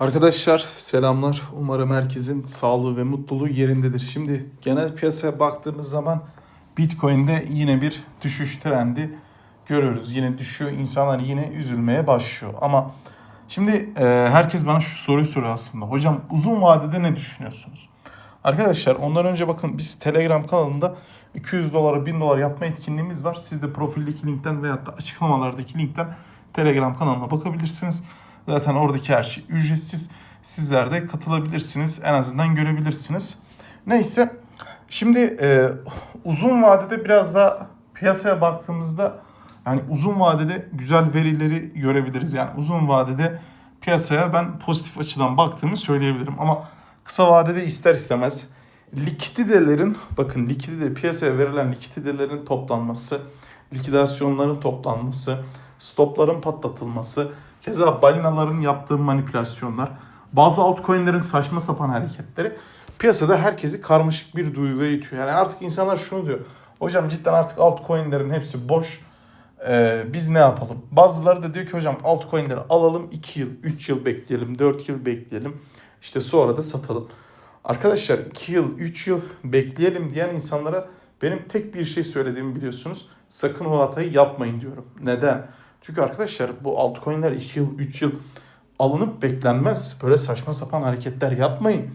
Arkadaşlar selamlar. Umarım herkesin sağlığı ve mutluluğu yerindedir. Şimdi genel piyasaya baktığımız zaman Bitcoin'de yine bir düşüş trendi görüyoruz. Yine düşüyor. İnsanlar yine üzülmeye başlıyor. Ama şimdi e, herkes bana şu soruyu soruyor aslında. Hocam uzun vadede ne düşünüyorsunuz? Arkadaşlar ondan önce bakın biz Telegram kanalında 200 dolara 1000 dolar yapma etkinliğimiz var. Siz de profildeki linkten veyahut da açıklamalardaki linkten Telegram kanalına bakabilirsiniz. Zaten oradaki her şey ücretsiz. Sizler de katılabilirsiniz. En azından görebilirsiniz. Neyse. Şimdi e, uzun vadede biraz daha piyasaya baktığımızda yani uzun vadede güzel verileri görebiliriz. Yani uzun vadede piyasaya ben pozitif açıdan baktığımı söyleyebilirim. Ama kısa vadede ister istemez likiditelerin bakın likidite piyasaya verilen likiditelerin toplanması, likidasyonların toplanması, stopların patlatılması, keza balinaların yaptığı manipülasyonlar, bazı altcoin'lerin saçma sapan hareketleri piyasada herkesi karmaşık bir duyguya itiyor. Yani artık insanlar şunu diyor. Hocam cidden artık altcoin'lerin hepsi boş. Ee, biz ne yapalım? Bazıları da diyor ki hocam altcoin'leri alalım 2 yıl, 3 yıl bekleyelim, 4 yıl bekleyelim. İşte sonra da satalım. Arkadaşlar 2 yıl, 3 yıl bekleyelim diyen insanlara benim tek bir şey söylediğimi biliyorsunuz. Sakın o hatayı yapmayın diyorum. Neden? Çünkü arkadaşlar bu altcoin'ler 2 yıl, 3 yıl alınıp beklenmez. Böyle saçma sapan hareketler yapmayın.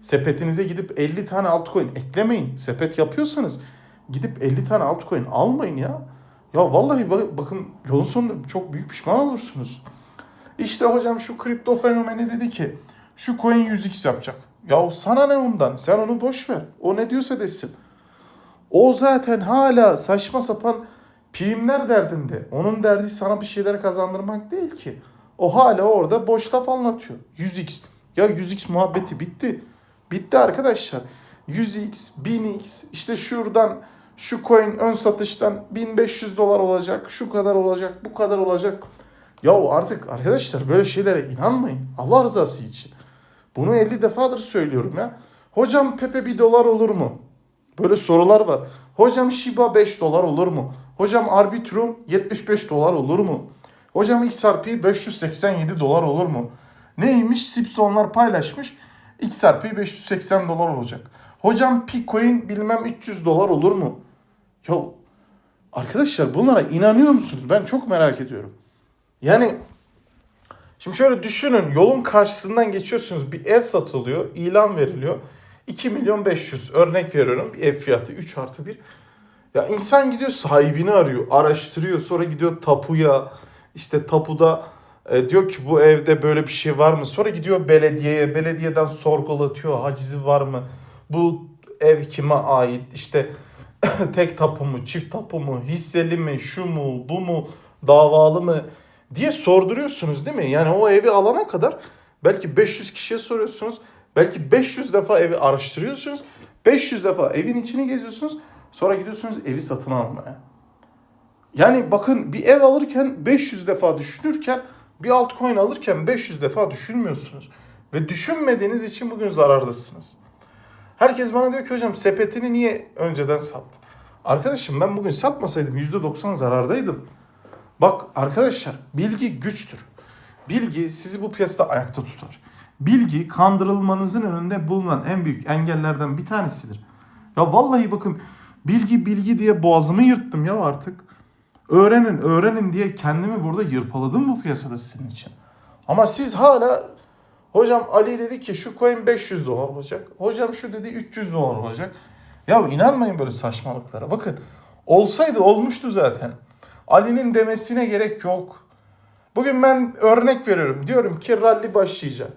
Sepetinize gidip 50 tane altcoin eklemeyin. Sepet yapıyorsanız gidip 50 tane altcoin almayın ya. Ya vallahi bak- bakın yolun sonunda çok büyük pişman olursunuz. İşte hocam şu kripto fenomeni dedi ki şu coin 100x yapacak. Ya sana ne ondan? Sen onu boş ver. O ne diyorsa desin. O zaten hala saçma sapan primler derdinde. Onun derdi sana bir şeyler kazandırmak değil ki. O hala orada boş laf anlatıyor. 100x. Ya 100x muhabbeti bitti. Bitti arkadaşlar. 100x, 1000x işte şuradan şu coin ön satıştan 1500 dolar olacak, şu kadar olacak, bu kadar olacak. Ya artık arkadaşlar böyle şeylere inanmayın. Allah rızası için. Bunu 50 defadır söylüyorum ya. Hocam Pepe 1 dolar olur mu? Böyle sorular var. Hocam Shiba 5 dolar olur mu? Hocam Arbitrum 75 dolar olur mu? Hocam XRP 587 dolar olur mu? Neymiş? Simpsonlar paylaşmış. XRP 580 dolar olacak. Hocam Bitcoin bilmem 300 dolar olur mu? Ya arkadaşlar bunlara inanıyor musunuz? Ben çok merak ediyorum. Yani Şimdi şöyle düşünün yolun karşısından geçiyorsunuz bir ev satılıyor ilan veriliyor 2 milyon 500 örnek veriyorum bir ev fiyatı 3 artı 1 ya insan gidiyor sahibini arıyor araştırıyor sonra gidiyor tapuya. İşte tapuda e, diyor ki bu evde böyle bir şey var mı? Sonra gidiyor belediyeye belediyeden sorgulatıyor hacizi var mı? Bu ev kime ait? İşte tek tapu mu çift tapu mu hisseli mi şu mu bu mu davalı mı? diye sorduruyorsunuz değil mi? Yani o evi alana kadar belki 500 kişiye soruyorsunuz. Belki 500 defa evi araştırıyorsunuz. 500 defa evin içini geziyorsunuz. Sonra gidiyorsunuz evi satın almaya. Yani bakın bir ev alırken 500 defa düşünürken bir altcoin alırken 500 defa düşünmüyorsunuz. Ve düşünmediğiniz için bugün zarardasınız. Herkes bana diyor ki hocam sepetini niye önceden sattın? Arkadaşım ben bugün satmasaydım %90 zarardaydım. Bak arkadaşlar bilgi güçtür. Bilgi sizi bu piyasada ayakta tutar. Bilgi kandırılmanızın önünde bulunan en büyük engellerden bir tanesidir. Ya vallahi bakın bilgi bilgi diye boğazımı yırttım ya artık. Öğrenin öğrenin diye kendimi burada yırpaladım bu piyasada sizin için. Ama siz hala hocam Ali dedi ki şu coin 500 dolar olacak. Hocam şu dedi 300 dolar olacak. Ya inanmayın böyle saçmalıklara. Bakın olsaydı olmuştu zaten. Ali'nin demesine gerek yok. Bugün ben örnek veriyorum. Diyorum ki rally başlayacak.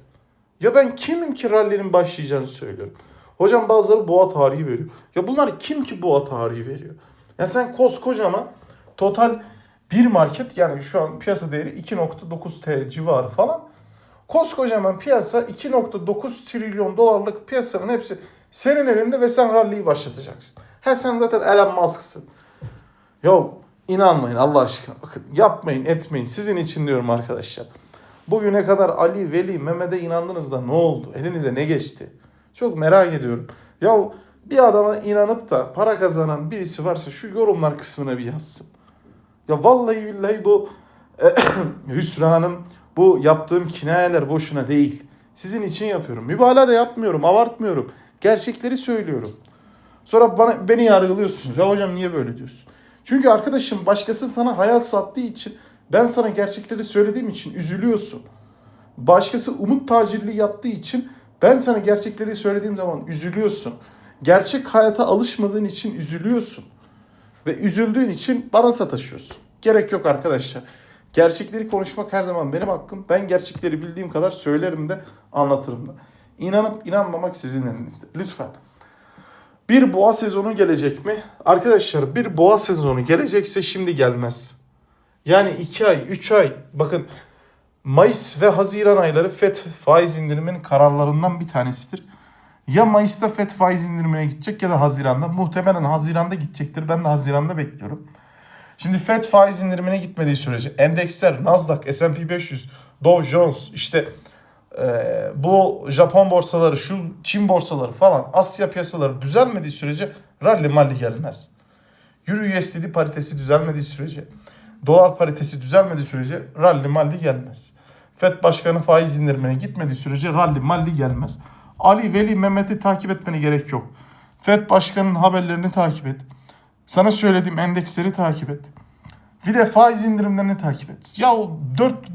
Ya ben kimim ki rally'nin başlayacağını söylüyorum. Hocam bazıları boğa tarihi veriyor. Ya bunlar kim ki boğa tarihi veriyor? Ya sen koskocaman total bir market yani şu an piyasa değeri 2.9 TL civarı falan. Koskocaman piyasa 2.9 trilyon dolarlık piyasanın hepsi senin elinde ve sen rally'yi başlatacaksın. Ha sen zaten Elon Musk'sın. Yo inanmayın Allah aşkına. Bakın yapmayın etmeyin. Sizin için diyorum arkadaşlar. Bugüne kadar Ali, Veli, Mehmet'e inandınız da ne oldu? Elinize ne geçti? Çok merak ediyorum. Ya bir adama inanıp da para kazanan birisi varsa şu yorumlar kısmına bir yazsın. Ya vallahi billahi bu hüsranım Bu yaptığım kinayeler boşuna değil. Sizin için yapıyorum. Mübalağa da yapmıyorum, abartmıyorum. Gerçekleri söylüyorum. Sonra bana beni yargılıyorsunuz. Ya hocam niye böyle diyorsun? Çünkü arkadaşım başkası sana hayal sattığı için ben sana gerçekleri söylediğim için üzülüyorsun. Başkası umut tacirliği yaptığı için ben sana gerçekleri söylediğim zaman üzülüyorsun. Gerçek hayata alışmadığın için üzülüyorsun. Ve üzüldüğün için bana sataşıyorsun. Gerek yok arkadaşlar. Gerçekleri konuşmak her zaman benim hakkım. Ben gerçekleri bildiğim kadar söylerim de anlatırım da. İnanıp inanmamak sizin elinizde. Lütfen. Bir boğa sezonu gelecek mi? Arkadaşlar bir boğa sezonu gelecekse şimdi gelmez. Yani 2 ay, 3 ay. Bakın Mayıs ve Haziran ayları FED faiz indiriminin kararlarından bir tanesidir. Ya Mayıs'ta FED faiz indirimine gidecek ya da Haziran'da. Muhtemelen Haziran'da gidecektir. Ben de Haziran'da bekliyorum. Şimdi FED faiz indirimine gitmediği sürece endeksler Nasdaq, S&P 500, Dow Jones işte ee, bu Japon borsaları, şu Çin borsaları falan Asya piyasaları düzelmediği sürece rally malli gelmez. Euro USD paritesi düzelmediği sürece, dolar paritesi düzelmediği sürece rally malli gelmez. FED başkanı faiz indirimine gitmediği sürece rally malli gelmez. Ali, Veli, Mehmet'i takip etmene gerek yok. FED başkanının haberlerini takip et. Sana söylediğim endeksleri takip et. Bir de faiz indirimlerini takip et. Ya o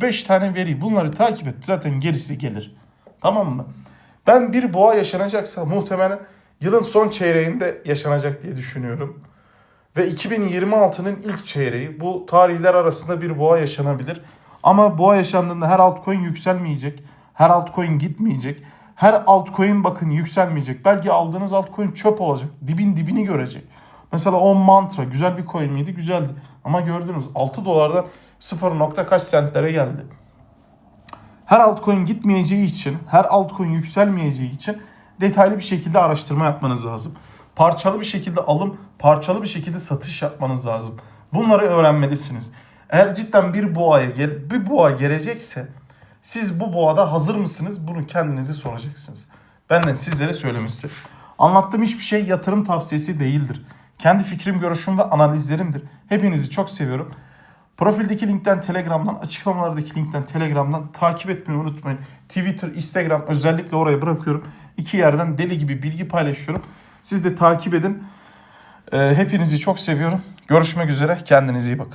4-5 tane veri bunları takip et. Zaten gerisi gelir. Tamam mı? Ben bir boğa yaşanacaksa muhtemelen yılın son çeyreğinde yaşanacak diye düşünüyorum. Ve 2026'nın ilk çeyreği. Bu tarihler arasında bir boğa yaşanabilir. Ama boğa yaşandığında her altcoin yükselmeyecek. Her altcoin gitmeyecek. Her altcoin bakın yükselmeyecek. Belki aldığınız altcoin çöp olacak. Dibin dibini görecek. Mesela o mantra güzel bir coin miydi? Güzeldi. Ama gördünüz 6 dolardan 0 nokta kaç sentlere geldi. Her altcoin gitmeyeceği için, her altcoin yükselmeyeceği için detaylı bir şekilde araştırma yapmanız lazım. Parçalı bir şekilde alım, parçalı bir şekilde satış yapmanız lazım. Bunları öğrenmelisiniz. Eğer cidden bir boğaya gel bir boğa gelecekse siz bu boğada hazır mısınız? Bunu kendinize soracaksınız. Benden sizlere söylemesi. Anlattığım hiçbir şey yatırım tavsiyesi değildir. Kendi fikrim, görüşüm ve analizlerimdir. Hepinizi çok seviyorum. Profildeki linkten Telegram'dan, açıklamalardaki linkten Telegram'dan takip etmeyi unutmayın. Twitter, Instagram özellikle oraya bırakıyorum. İki yerden deli gibi bilgi paylaşıyorum. Siz de takip edin. Ee, hepinizi çok seviyorum. Görüşmek üzere. Kendinize iyi bakın.